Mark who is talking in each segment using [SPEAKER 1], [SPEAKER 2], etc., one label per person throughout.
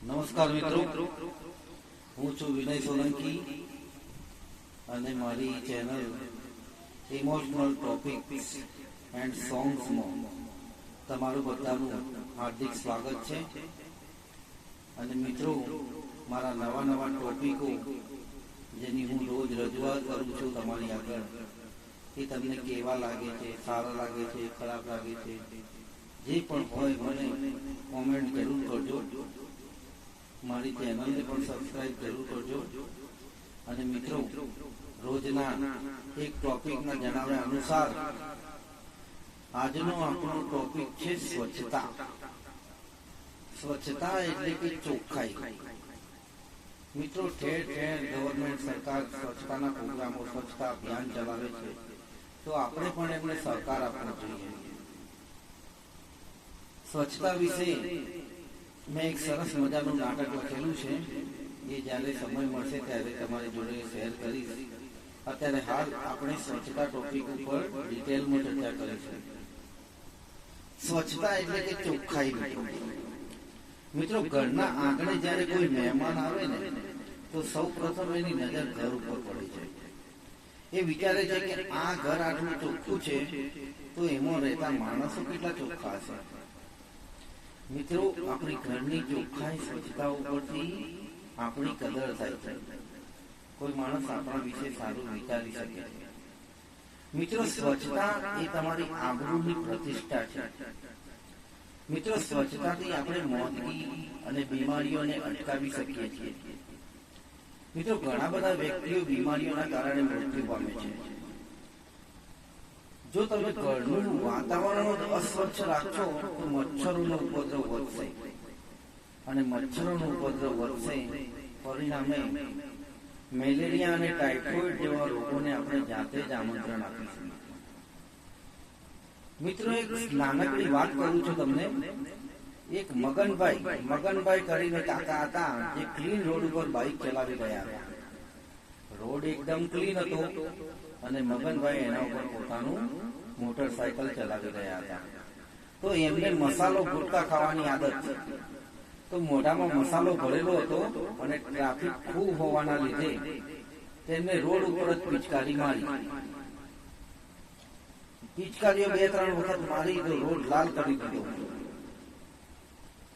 [SPEAKER 1] નમસ્કાર મિત્રો. હું છું વિનય સોલંકી અને મારી ચેનલ ઇમોશનલ ટોપિક્સ એન્ડ સોંગ્સમાં તમારું બધાનું હાર્દિક સ્વાગત છે. અને મિત્રો, મારા નવા નવા ટોપિકો જેની હું રોજ રજૂઆત કરું છું તમારી આગળ, એ તમને કેવા લાગે છે, સારા લાગે છે, ખરાબ લાગે છે, જે પણ હોય મને કોમેન્ટ જરૂર કરજો. મારી ચેનલને પણ સબસ્ક્રાઇબ જરૂર કરજો. અને મિત્રો, રોજના એક ટોપિકના જણાવ્યા અનુસાર, આજનો આપણો ટોપિક છે સ્વચ્છતા. સ્વચ્છતા એટલે કે ચોખ્ખાઈ. મિત્રો, ઠેર ઠેર ગવર્મેન્ટ સરકાર સ્વચ્છતાના પ્રોગ્રામો, સ્વચ્છતા અભિયાન ચલાવે છે. તો આપણે પણ એમને સહકાર આપવો જોઈએ. સ્વચ્છતા વિશે મેં એક સરસ મજાનું નાટક લખેલું છે એ જ્યારે સમય મળશે ત્યારે તમારી જોડે શેર કરીશ. અત્યારે હાલ આપણે સ્વચ્છતા ટોપિક ઉપર ડિટેલમાં ચર્ચા કરીશું. સ્વચ્છતા એટલે કે ચોખ્ખાઈ મિત્રો. મિત્રો, ઘરના આંગણે જ્યારે કોઈ મહેમાન આવે ને, તો સૌ પ્રથમ એની નજર ઘર ઉપર પડે છે એ વિચારે છે કે આ ઘર આટલું ચોખ્ખું છે, તો એમાં રહેતા માણસો કેટલા ચોખ્ખા હશે? મિત્રો, આપણી ઘરની ચોખ્ખાઈ સ્વચ્છતા ઉપરથી આપણી કદર થાય છે. કોઈ માણસ આપણા વિશે સારું વિચારી શકે છે. મિત્રો, સ્વચ્છતા એ તમારી આબરૂની પ્રતિષ્ઠા છે. મિત્રો, સ્વચ્છતાથી આપણે મોદગી અને બીમારીઓને અટકાવી શકીએ છીએ. મિત્રો, ઘણા બધા વ્યક્તિઓ બીમારીઓના કારણે મૃત્યુ પામે છે. જો તમે ઘરનું વાતાવરણ અસ્વચ્છ રાખશો, તો મચ્છરોનો ઉપદ્રવ વધશે. અને મચ્છરોનો ઉપદ્રવ વધશે, પરિણામે મેલેરિયા અને ટાઇફોઇડ જેવા રોગોને આપણે જાતે જ આમંત્રણ આપીશું. મિત્રો, એક નાનકડી વાત કરું છું તમને. એક મગનભાઈ મગનભાઈ કરીને કાકા હતા, જે ક્લીન રોડ ઉપર બાઇક ચલાવી ગયા હતા. રોડ એકદમ ક્લીન હતો અને મગનભાઈ એના ઉપર પોતાનું મોટરસાયકલ ચલાવી રહ્યા હતા. તો એમને મસાલો ગુટકા ખાવાની આદત છે. તો મોઢામાં મસાલો ભરેલો હતો અને ટ્રાફિક ખૂબ હોવાના લીધે તેમને રોડ ઉપર જ પિચકારી મારી. પિચકારીઓ બે, ત્રણ વખત મારી તો રોડ લાલ કરી દીધો.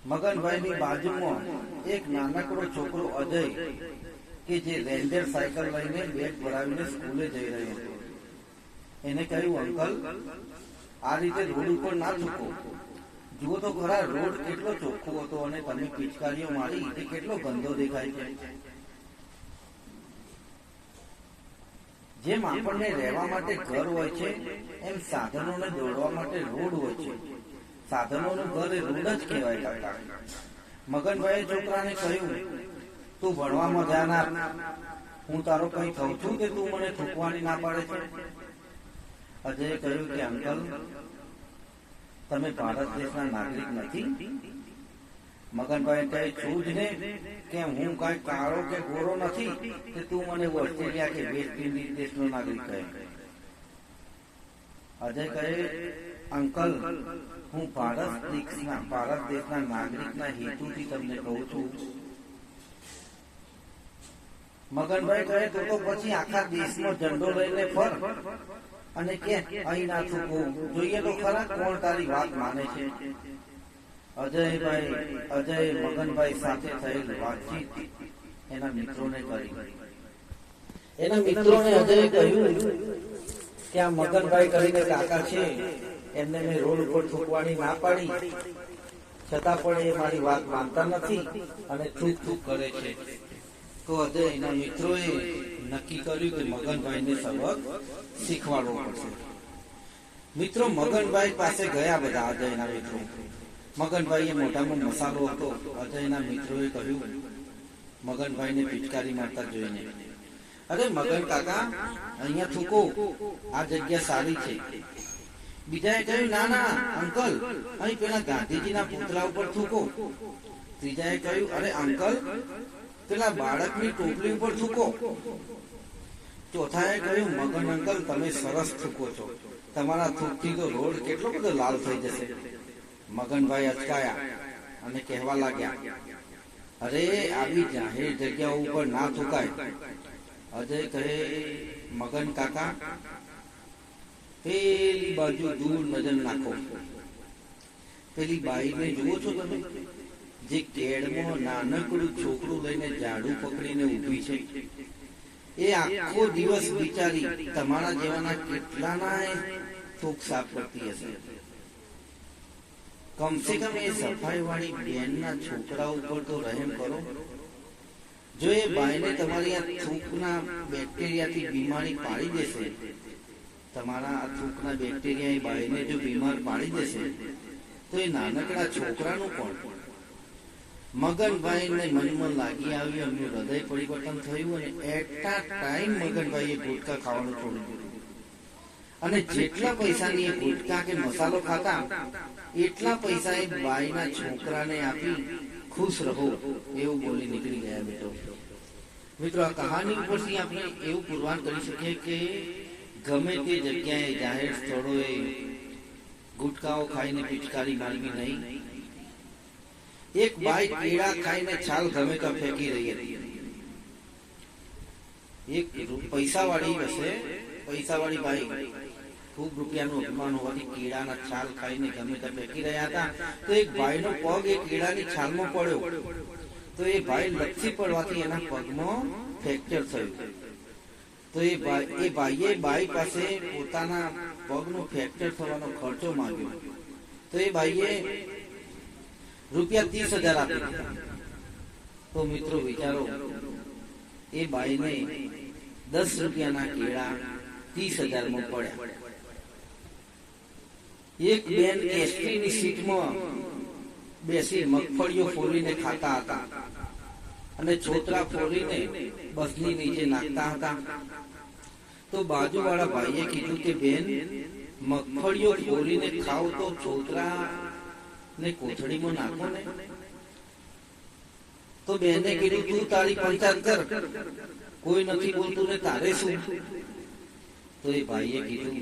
[SPEAKER 1] મગનભાઈની બાજુમાં એક નાનકડો છોકરો અજય કે જે રેન્જર સાયકલ લઈને બેગ ભરાવીને સ્કૂલે જઈ રહ્યો હતો. એને કહ્યું, અંકલ, આ રીતે રોડ ઉપર ના ચૂકો જુઓ તો ખરા રોડ કેટલો ચોખ્ખો હતો અને તમે પિચકારીઓ મારી તે કેટલો ગંદો દેખાય છે. જેમ આપણને રહેવા માટે ઘર હોય છે, એમ સાધનોને દોડવા માટે રોડ હોય છે. સાધનોનું ઘર એ રોડ જ કહેવાય, કાકા. મગનભાઈએ છોકરાને કહ્યું તું ભણવામાં ધ્યાન આપ. હું તારો કઈ થઉં છું કે તું મને થૂકવાની ના પાડે છે? અજયે કહ્યું કે, અંકલ, તમે ભારત દેશના નાગરિક નથી? મગનભાઈ કહે, છું જ ને કે હું કઈ કાળો કે ગોરો નથી કે તું મને ઓસ્ટ્રેલિયા કે વેસ્ટ ઇન્ડિઝ દેશનો નાગરિક કહે? અજય કહે, અંકલ, હું ભારત દેશના ભારત દેશના નાગરિકના હેતુથી તમને કહું છું મગનભાઈ કહે, તો તો પછી આખા દેશનો ઝંડો લઈને ફર. અને કે, અહીં ના થૂકવું જોઈએ તો ખરા કોણ તારી વાત માને છે. અજયભાઈ, અજય મગનભાઈ સાથે થયેલ વાતચીત એના મિત્રોને કરી. એના મિત્રોને અજયે કહ્યું કે આ મગનભાઈ કરીને કાકા છે, એમને મેં રોડ ઉપર થૂકવાની ના પાડી. છતાં પણ એ મારી વાત માનતા નથી અને થૂક થૂક કરે છે. તો એના મિત્રોએ નક્કી કર્યું કે મગનભાઈને સબક શીખવાડવો પડશે. મિત્રો, મગનભાઈ પાસે ગયા બધા અજયના મિત્રો. મગનભાઈએ મોઢામાં મસાલો હતો. અજયના મિત્રોએ કહ્યું, મગનભાઈને પિચકારી મારતા જોઈને. અરે મગન કાકા, અહીંયા થૂકો. આ જગ્યા સારી છે. બીજાએ કહ્યું, ના ના, અંકલ, અહીં પેલા ગાંધીજીના પુતળા ઉપર થૂકો. ત્રીજાએ કહ્યું, અરે અંકલ પેલા બાળકની ટોપલી ઉપર થૂકો. ચોથાએ કહ્યું, મગન અંકલ, તમે સરસ થૂકો છો. તમારા થૂકથી તો રોડ કેટલો બધો લાલ થઈ જશે. મગનભાઈ અચકાયા અને કહેવા લાગ્યા, અરે, આવી જાહેર જગ્યા ઉપર ના થૂકાય. અજય કહે, મગન કાકા, પેલી બાજુ દૂર નજર નાખો. પેલી બાઈને જુઓ છો તમે. જે કેળમાં નાનકડું છોકરું લઈને ઝાડુ પકડીને ઊભી છે. એ આખો દિવસ બિચારી તમારા જેવાના કેટલાના થૂક સાફ કરતી હશે. કમસે કમ એ સફાઈ વાળી બેનના છોકરા ઉપર તો રહેમ કરો. જો એ ભાઈને તમારી આ થૂકના બેક્ટેરિયાથી બીમારી પાડી દેશે, તમારા આ થૂકના બેક્ટેરિયા એ ભાઈને જો બીમાર પાડી દેશે, તો એ નાનકડા છોકરાનું કોણ? મગનભાઈને મનમાં લાગી આવ્યું એમનું હૃદય પરિવર્તન થયું અને એટલા ટાઈમ મગનભાઈએ ગુટકા ખાવાનું છોડી દીધું. અને જેટલા પૈસાની એ ગુટકા કે મસાલો ખાતા, એટલા પૈસા એ બાઈના છોકરાને આપી ખુશ રહો, એવું બોલી નીકળી ગયા બેટો મિત્રો, આ કહાની ઉપરથી આપણે એવું પુરવાન કરી શકીએ કે ગમે તે જગ્યાએ જાહેર સ્થળોએ ગુટકાઓ ખાઈને પિચકારી મારવી નહીં એક ભાઈ કેળા ખાઈને છાલ ગમે ત્યાં ફેંકી રહી હતી. એક પૈસા વાળી હશે પૈસા વાળી બાઈક ખૂબ રૂપિયાનું અભિમાન હોવાથી કીડાના છાલ ખાઈને ગમે ત્યાં ફેંકી રહ્યા હતા. તો એક ભાઈનો પગ એ કીડાની છાલમાં પડ્યો. તો એ ભાઈ લપસી પડવાથી એના પગમાં ફ્રેક્ચર થયું. તો એ ભાઈ એ ભાઈએ ભાઈ પાસે પોતાના પગનો ફ્રેક્ચર થવાનો ખર્ચો માંગ્યો. તો એ ભાઈએ રૂપિયા ત્રીસ હજાર આપી તો મિત્રો વિચારો, એ બાઈને દસ રૂપિયાના કેળા ત્રીસ હજારમાં પડ્યા. એક બેન એસટીની સીટમાં બેસી મગફળીઓ ફોરીને ખાતા હતા અને છોતરા ફોડીને બસની નીચે નાખતા હતા. તો બાજુવાળા ભાઈએ કીધું કે, બેન, મગફળીઓ ફોડીને ખાવ તો છોતરા ને કોથળીમાં નાખો ને. તો બેને કીધું તું તારી પંચાયત કર. કોઈ નથી બોલતું ને તારે શું? તો એ ભાઈએ કીધું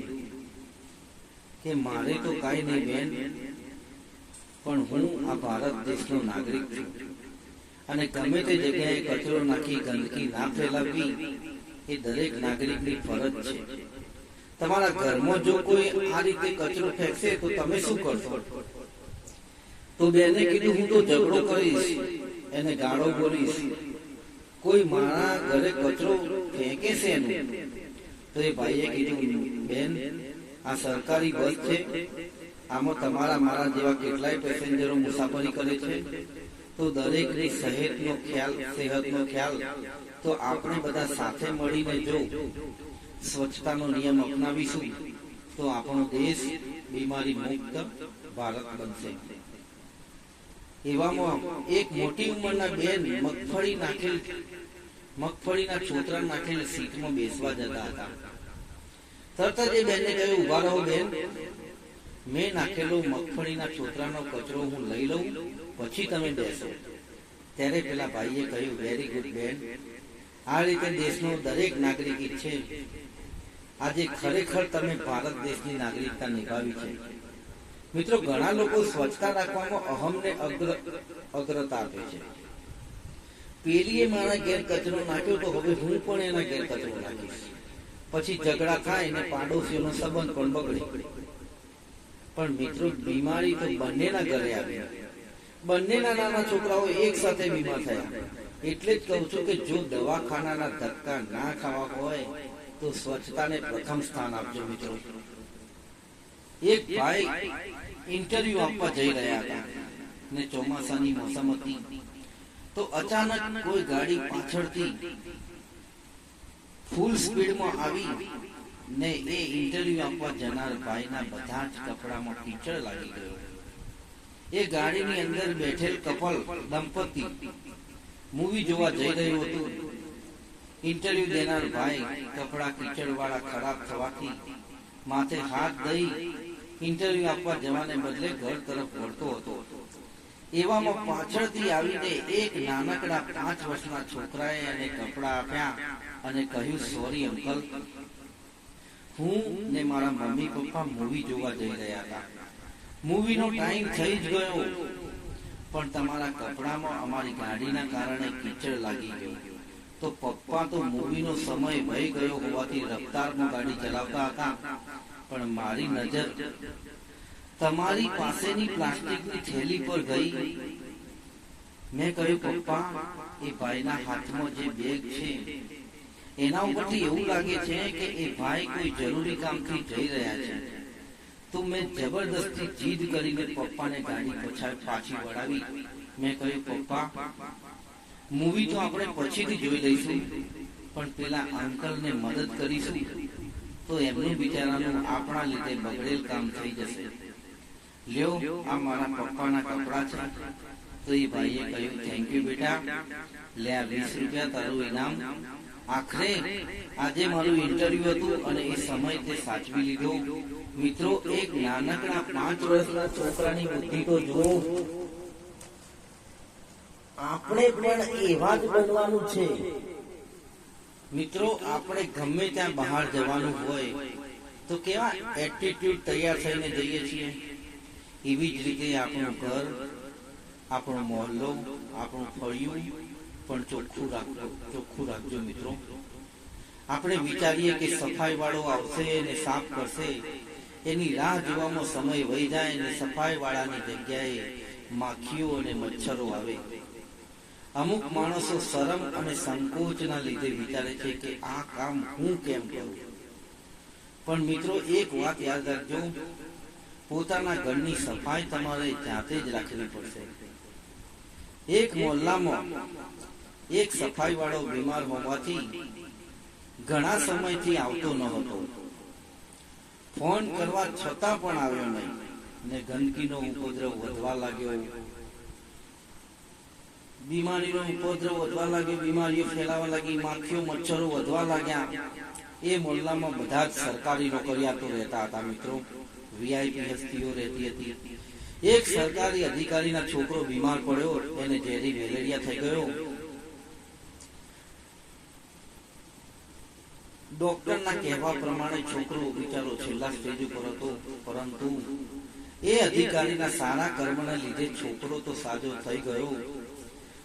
[SPEAKER 1] કે મારે તો કાંઈ નહીં બેન પણ હું આ ભારત દેશનો નાગરિક છું. અને ગમે તે જગ્યાએ કચરો નાખી ગંદકી ના ફેલાવવી એ દરેક નાગરિકની ફરજ છે. તમારા ઘરમાં જો કોઈ આ રીતે કચરો ફેંકશે તો તમે શું કરશો? તો બેને કીધું, હું તો ઝઘડો કરીશ. એને ગાળો બોલીશ. કોઈ મારા ઘરે કચરો ફેંકે છે તો એ ભાઈએ કીધું, બેન, આ સરકારી બસ છે. આમાં તમારા મારા જેવા કેટલાય પેસેન્જરો મુસાફરી કરે છે. તો દરેકની સહેતનો ખ્યાલ, સેહતનો ખ્યાલ. તો આપણે બધા સાથે મળીને જો સ્વચ્છતાનો નિયમ અપનાવીશું, તો આપણો દેશ બીમારી મુક્ત ભારત બનશે. એવામાં એક મોટી ઉંમરના બેન મગફળી નાખેલ, મગફળીના છોતરા નાખેલ સીટમાં બેસવા જતા હતા. તરત જ એ બેનને કહ્યું, ઊભા રહો બેન. મેં નાખેલો મગફળીના છોતરાનો કચરો હું લઈ લઉં, પછી તમે બેસો. ત્યારે પેલા ભાઈએ કહ્યું, વેરી ગુડ બેન. આ રીતે દેશનો દરેક નાગરિક ઈચ્છે. આજે ખરેખર તમે ભારત દેશની નાગરિકતા નિભાવી છે. મિત્રો, ઘણા લોકો સ્વચ્છતા રાખવામાં અહમને અગ્ર અગ્રતા આપે છે. પેલીએ મારા ઘેર કચરો નાખ્યો તો હવે હું પણ એના ઘેર કચરો નાખીશ. પછી ઝઘડા થાય ને પાડોશીઓનો સંબંધ પણ બગડે. પણ મિત્રો, બીમારી તો બંનેના ઘરે આવી. બંનેના નાના છોકરાઓ એક સાથે બીમાર થયા. એટલે જ કહું છું કે જો દવાખાનાના ધક્કા ના ખાવા હોય, તો સ્વચ્છતાને પ્રથમ સ્થાન આપજો મિત્રો. એક ભાઈ ઇન્ટરવ્યુ આપવા જઈ રહ્યા હતા ને ચોમાસાની મોસમ હતી. તો અચાનક કોઈ ગાડી પાછળથી ફૂલ સ્પીડમાં આવી ને એ ઇન્ટરવ્યુ આપવા જનાર ભાઈના બધા જ કપડામાં કીચડ લાગી ગયો. એ ગાડીની અંદર બેઠેલ કપલ દંપતી મૂવી જોવા જઈ રહ્યું હતું. ઇન્ટરવ્યુ દેનાર ભાઈ કપડા કીચડ વાળા ખરાબ થવાથી માથે હાથ દઈ ઇન્ટરવ્યુ આપવા જવાને બદલે ઘર તરફ વળતો હતો. એવામાં પાછળથી આવીને એક નાનકડા પાંચ વર્ષના છોકરાએ એને કપડા આપ્યા અને કહ્યું સોરી અંકલ હું ને મારા મમ્મી પપ્પા મૂવી જોવા જઈ રહ્યા હતા. મૂવીનો ટાઈમ થઈ જ ગયો. પણ તમારા કપડામાં અમારી ગાડીના કારણે કીચડ લાગી ગયો. તો પપ્પા તો મૂવીનો સમય વહી ગયો હોવાથી રફતારમાં ગાડી ચલાવતા હતા. પણ મારી નજર તમારી પાસેની પ્લાસ્ટિકની થેલી પર ગઈ. મેં કહ્યું, પપ્પા, એ ભાઈના હાથમાં જે બેગ છે, એના ઉપરથી એવું લાગે છે કે એ ભાઈ કોઈ જરૂરી કામથી જઈ રહ્યા છે. તો મેં જબરદસ્તી જીદ કરીને પપ્પાને ગાડી પછાડ પાછી વળાવી. મેં કહ્યું, પપ્પા, મૂવી તો આપણે પછીથી જોઈ લઈશું, પણ પેલા અંકલને મદદ કરીશું. તો એમનું બિચારાનું આપણા લીધે બગડેલ કામ થઈ જશે. લ્યો, આ મારા પપ્પાના કપડા છે. તો એ ભાઈએ કહ્યું થેન્ક યુ બેટા. લે, આ વીસ રૂપિયા તારું ઇનામ. આખરે આજે મારું ઇન્ટરવ્યુ હતું અને એ સમય તે સાચવી લીધો. મિત્રો, એક નાનકડા પાંચ વર્ષના છોકરાની બુદ્ધિ તો જુઓ.
[SPEAKER 2] આપણે પણ એવા જ બનવાનું છે.
[SPEAKER 1] મિત્રો, આપણે ગમે ત્યાં બહાર જવાનું હોય, તો કેવા એટીટ્યુડ તૈયાર થઈને જઈએ છીએ? એવી જ રીતે આપણું ઘર, આપણો મોહલ્લો, આપણું ફળિયું પણ ચોખ્ખું રાખજો ચોખ્ખું રાખજો મિત્રો. આપણે વિચારીએ કે સફાઈ વાળો આવશે અને સાફ કરશે, એની રાહ જોવામાં સમય વહી જાય અને સફાઈ વાળાની જગ્યાએ માખીઓ અને મચ્છરો આવે. અમુક માણસો શરમ અને સંકોચના લીધે વિચારે છે કે આ કામ હું કેમ કરું? પણ મિત્રો, એક વાત યાદ રાખજો. પોતાના ઘરની સફાઈ તમારે જાતે જ રાખવી પડશે. એક મોહલ્લામાં એક સફાઈ વાળો બીમાર હોવાથી ઘણા સમયથી આવતો ન હતો. ફોન કરવા છતાં પણ આવ્યો નહીં ને ગંદકીનો ઉપદ્રવ વધવા લાગ્યો. બીમારીનો ઉપદ્રવ વધવા લાગ્યો, બીમારીઓ ફેલાવા લાગી, માખીઓ, મચ્છરો વધવા લાગ્યા. એ મોલ્લામાં બધા જ સરકારી નોકરિયાતો રહેતા હતા મિત્રો. વીઆઈપી હસ્તીઓ રહેતી હતી. એક સરકારી અધિકારીના છોકરો બીમાર પડ્યો, એને ઝેરી મેલેરિયા થઈ ગયો. ડોક્ટરના કહેવા પ્રમાણે છોકરો બિચારો છેલ્લા સ્ટેજ ઉપર હતો, પરંતુ એ અધિકારીના સારા કર્મને લીધે છોકરો તો સાજો થઈ ગયો.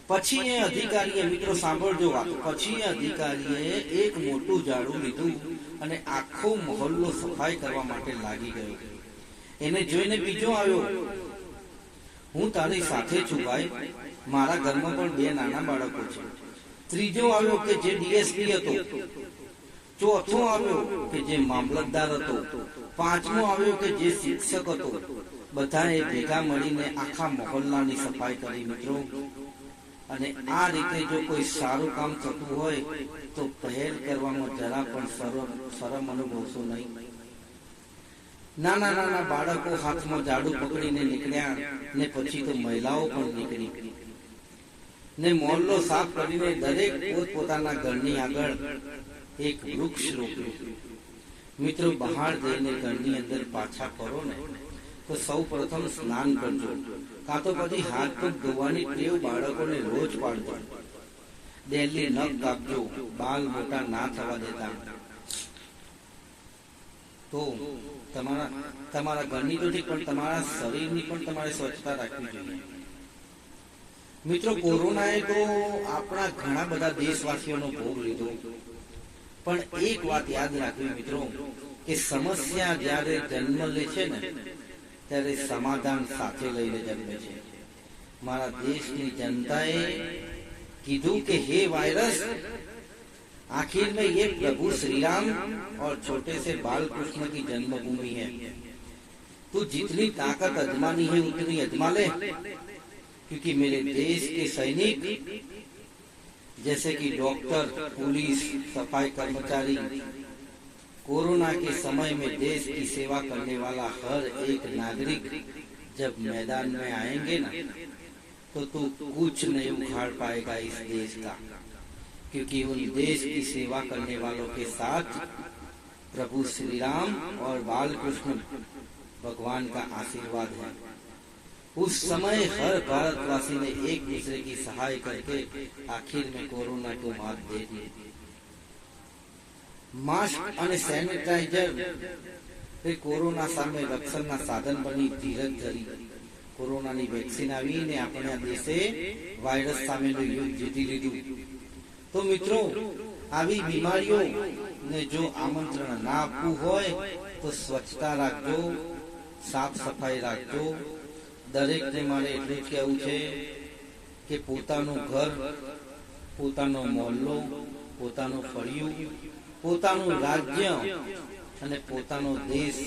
[SPEAKER 1] પછી એ અધિકારીએ, મિત્રો, સાંભળજો વાત. પછી એ અધિકારીએ એક મોટું ઝાડુ લીધું અને આખો મહોલ્લો સફાઈ કરવા માટે લાગી ગયો. એને જોઈને બીજો આવ્યો, હું તારી સાથે છું ભાઈ. મારા ઘરમાં પણ બે નાના બાળકો છે. ત્રીજો આવ્યો કે જે ડીએસપી હતો. ચોથો આવ્યો કે જે મામલતદાર હતો. પાંચમો આવ્યો કે જે શિક્ષક હતો. બધાએ ભેગા મળીને આખા મહોલ્લાની સફાઈ કરી, મિત્રો. અને આ રીતે જો કોઈ સારું કામ થતું હોય, તો પહેલ કરવામાં જરા પણ શરમ અનુભવશો નહીં. નાના નાના બાળકો હાથમાં ઝાડુ પકડીને નીકળ્યા ને પછી તો મહિલાઓ પણ નીકળી. ને મોલ્લો સાફ કરીને દરેક પોતપોતાના ઘરની આગળ એક વૃક્ષ રોપ્યું. મિત્રો, બહાર જઈને ઘરની અંદર પાછા ફરો ને, તો સૌ પ્રથમ સ્નાન કરજો. કાં તો પછી હાથ પગ ધોવાની ટેવ બાળકોને રોજ પાડજો. ડેલી નખ કાપજો, બાલ મોટા ના થવા દેતા. તો તમારા તમારા ઘરની તો પણ તમારા શરીરની પણ તમારે સ્વચ્છતા રાખવી જોઈએ. મિત્રો, કોરોનાએ તો આપણા ઘણા બધા દેશવાસીઓનો ભોગ લીધો. પણ એક વાત યાદ રાખવી, મિત્રો, કે સમસ્યા જ્યારે જન્મ લે છે ને ત્યારે સમાધાન સાથે લઈને જન્મે છે મારા દેશની જનતાએ કીધું કે હે વાયરસ आखिर में ये प्रभु श्री राम और छोटे से बाल कृष्ण की जन्मभूमि है तू जितनी ताकत अजमानी है उतनी अजमा ले क्योंकि मेरे देश के सैनिक जैसे कि डॉक्टर पुलिस सफाई कर्मचारी कोरोना के समय में देश की सेवा करने वाला हर एक नागरिक जब मैदान में आएँगे ना तो तू कुछ नहीं उखाड़ पाएगा इस देश का। क्योंकि उन देश की सेवा करने वालों के साथ प्रभु श्री राम और बाल कृष्ण भगवान का आशीर्वाद है। उस समय हर भारतवासी ने एक दूसरे की सहाय करके आखिर में कोरोना को मात दे दी। માસ્ક અને સેનિટાઈઝર. એ કોરોના સામે રક્ષણના સાધન બની ધીરજ ધરી કોરોનાની વેક્સિન આવીને આપણે આ દેશે વાયરસ સામેનું યુદ્ધ જીતી લીધું. તો મિત્રો, આવી બીમારીઓ ને જો આમંત્રણ ના આપવું હોય, તો સ્વચ્છતા રાખજો, સાફ સફાઈ રાખજો. દરેકને મારે એટલું જ કહેવું છે કે પોતાનું ઘર, પોતાનો મોહલ્લો, પોતાનું ફળિયું પોતાનું રાજ્ય અને પોતાનો દેશ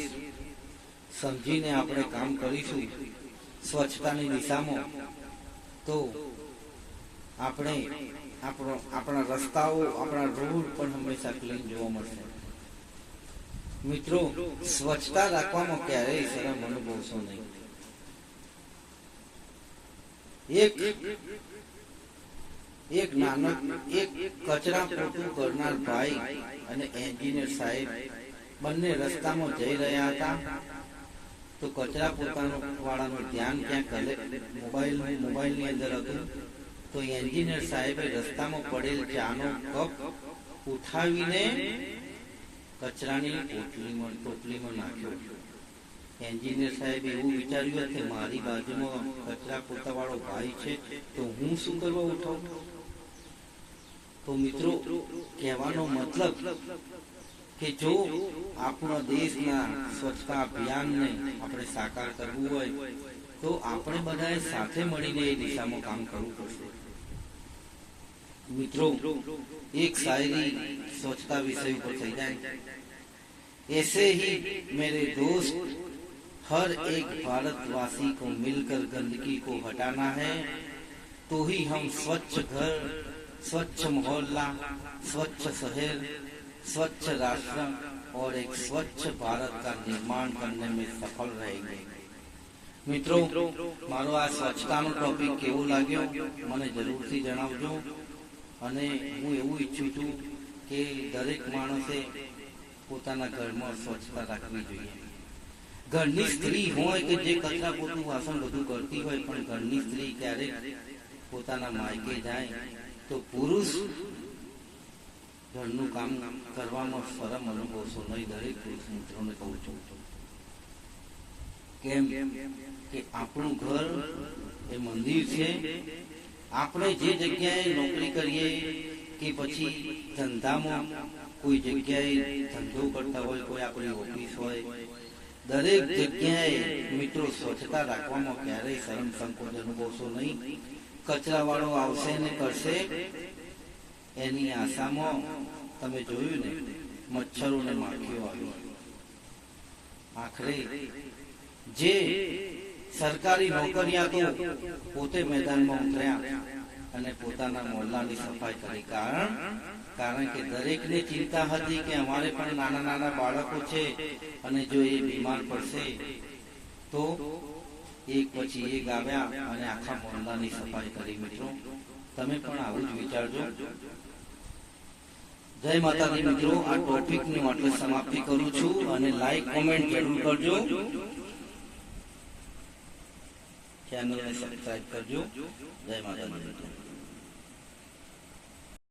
[SPEAKER 1] સમજીને આપણે કામ કરીશું સ્વચ્છતાની દિશામાં, તો આપણે આપણો આપણા રસ્તાઓ, આપણા રોડ પણ હંમેશા ક્લીન જોવા મળશે. મિત્રો, સ્વચ્છતા રાખવામાં ક્યારેય શરમ અનુભવશો નહીં. એક એક નાનક, એક કચરા પોતું કરનાર ભાઈ અને એન્જિનિયર સાહેબ બંને રસ્તામાં જઈ રહ્યા હતા. તો કચરા પોતાનું વાળાનું ધ્યાન ક્યાંક મોબાઈલ, મોબાઈલની અંદર હતું. તો એન્જિનિયર સાહેબે રસ્તામાં પડેલ ચાનો કપ ઉઠાવીને કચરાની પોટલીમાં ટોપલીમાં નાખ્યો. એન્જિનિયર સાહેબ એવું વિચાર્યું કે મારી બાજુમાં કચરા પોતા વાળો ભાઈ છે, તો હું શું કરવા ઉઠાવું? તો મિત્રો કહેવાનો મતલબ કે જો આપણા દેશના સ્વચ્છતા અભિયાનને આપણે સાકાર કરવું હોય તો આપણે બધાએ સાથે મળીને એ દિશામાં કામ કરવું પડશે મિત્રો એક શાયરી સ્વચ્છતા વિષય ઉપર થઈ જાય ऐसे ही मेरे दोस्त हर एक भारतवासी को मिलकर गंदगी को हटाना है तो ही हम स्वच्छ घर स्वच्छ मोहल्ला स्वच्छ शहर स्वच्छ राष्ट्र और एक स्वच्छ भारत का निर्माण करने में सफल रहेंगे મિત્રો મારો આ સ્વચ્છતાનો ટોપિક કેવો લાગ્યો મને જરૂરથી જણાવજો અને હું એવું ઈચ્છું છું કે દરેક માણસે પોતાના ઘરમાં સ્વચ્છતા રાખવી જોઈએ ઘરની સ્ત્રી હોય કે જે કચરા પોતું વાસણ બધું કરતી હોય પણ ઘરની સ્ત્રી ક્યારેક પોતાના માયકે જાય તો પુરુષ ઘરનું કામ કરવામાં શરમ અનુભવશો નહીં, દરેક પુરુષ મિત્રોને કહું છું. કેમ કે આપણું ઘર એ મંદિર છે. આપણે જે જગ્યાએ નોકરી કરીએ કે પછી ધંધામાં કોઈ જગ્યાએ ધંધો કરતા હોય, કોઈ આપણી ઓફિસ હોય, દરેક જગ્યાએ મિત્રો સ્વચ્છતા રાખવામાં ક્યારેય શરમ સંકોચ અનુભવશો નહીં. કચરા વાળો આવશે ને કરશે, એની આશામાં તમે જોયું ને મચ્છરો ને માખીઓ આવી. આખરે જે સરકારી નોકરિયાતો પોતે મેદાનમાં ઉતર્યા અને પોતાના મોહલ્લાની સફાઈ કરી. કારણ કારણ કે દરેકને ચિંતા હતી કે અમારે પણ નાના નાના બાળકો છે અને જો એ બીમાર પડશે, તો એક પછી એક આવ્યા અને આખા મોહલ્લાની સફાઈ કરી મિત્રો. તમે પણ આવું જ વિચારજો. જય માતાજી મિત્રો, આ ટોપિકની આટલે સમાપ્તિ કરું છું અને લાઈક કોમેન્ટ જરૂર કરજો. ચેનલને સબસ્ક્રાઇબ કરજો. જય માતાજી મિત્રો.